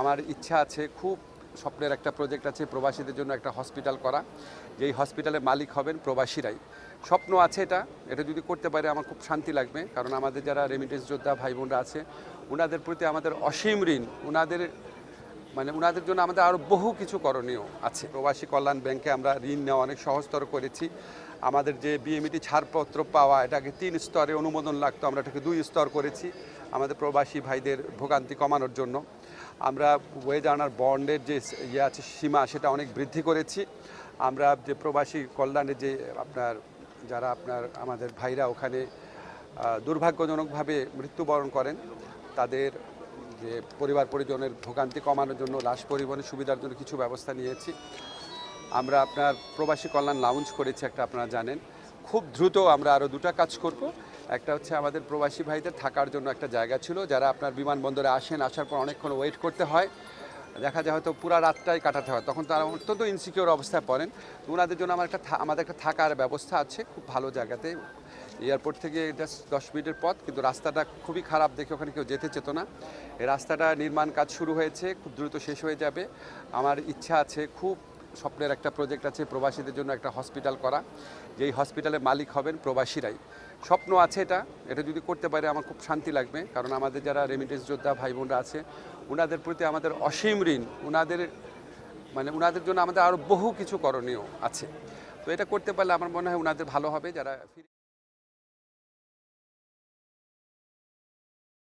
আমার ইচ্ছা আছে, খুব স্বপ্নের একটা প্রজেক্ট আছে, প্রবাসীদের জন্য একটা হসপিটাল করা। যেই হসপিটালের মালিক হবেন প্রবাসীরাই। স্বপ্ন আছে এটা এটা যদি করতে পারে আমার খুব শান্তি লাগবে। কারণ আমাদের যারা রেমিটেন্স যোদ্ধা ভাই বোনরা আছে ওনাদের প্রতি আমাদের অসীম ঋণ ওনাদের মানে ওনাদের জন্য আমাদের আরও বহু কিছু করণীয় আছে। প্রবাসী কল্যাণ ব্যাংকে আমরা ঋণ নেওয়া অনেক সহজতর করেছি। আমাদের যে বিএমইটি ছাড়পত্র পাওয়া, এটাকে তিন স্তরে অনুমোদন লাগতো, আমরা এটাকে দুই স্তর করেছি, আমাদের প্রবাসী ভাইদের ভোগান্তি কমানোর জন্য। আমরা ওয়েজ আর্নার বন্ডের যে ইয়ে আছে, সীমা, সেটা অনেক বৃদ্ধি করেছি। আমরা যে প্রবাসী কল্যাণের যে আপনার, যারা আপনার, আমাদের ভাইরা ওখানে দুর্ভাগ্যজনকভাবে মৃত্যুবরণ করেন, তাদের যে পরিবার পরিজনের ভোগান্তি কমানোর জন্য, লাশ পরিবহনের সুবিধার জন্য কিছু ব্যবস্থা নিয়েছি। আমরা আপনার প্রবাসী কল্যাণ লাউঞ্জ করেছি একটা, আপনারা জানেন। খুব দ্রুত আমরা আরও দুটা কাজ করব। একটা হচ্ছে আমাদের প্রবাসী ভাইদের থাকার জন্য একটা জায়গা ছিল, যারা আপনার বিমানবন্দরে আসেন, আসার পর অনেকক্ষণ ওয়েট করতে হয়। দেখা যায় হয়তো পুরো রাতটাই কাটাতে হয়। তখন তারা অত্যন্ত ইনসিকিউর অবস্থায় পড়েন। ওনাদের জন্য আমার একটা আমাদের একটা থাকার ব্যবস্থা আছে। খুব ভালো জায়গাতে। এয়ারপোর্ট থেকে জাস্ট দশ মিনিটের পথ, কিন্তু রাস্তাটা খুবই খারাপ দেখে ওখানে কেউ যেতে চেত না। রাস্তাটা নির্মাণ কাজ শুরু হয়েছে, খুব দ্রুত শেষ হয়ে যাবে। আমার ইচ্ছা আছে খুব স্বপ্নের একটা প্রজেক্ট আছে, প্রবাসীদের জন্য একটা হসপিটাল করা। যেই হসপিটালে মালিক হবেন প্রবাসীরাই। স্বপ্ন আছে এটা এটা যদি করতে পারে আমার খুব শান্তি লাগবে। কারণ আমাদের যারা রেমিটেন্স যোদ্ধা ভাই বোনরা আছে ওনাদের প্রতি আমাদের অসীম ঋণ ওনাদের মানে ওনাদের জন্য আমাদের আরও বহু কিছু করণীয় আছে। তো এটা করতে পারলে আমার মনে হয় ওনাদের ভালো হবে, যারা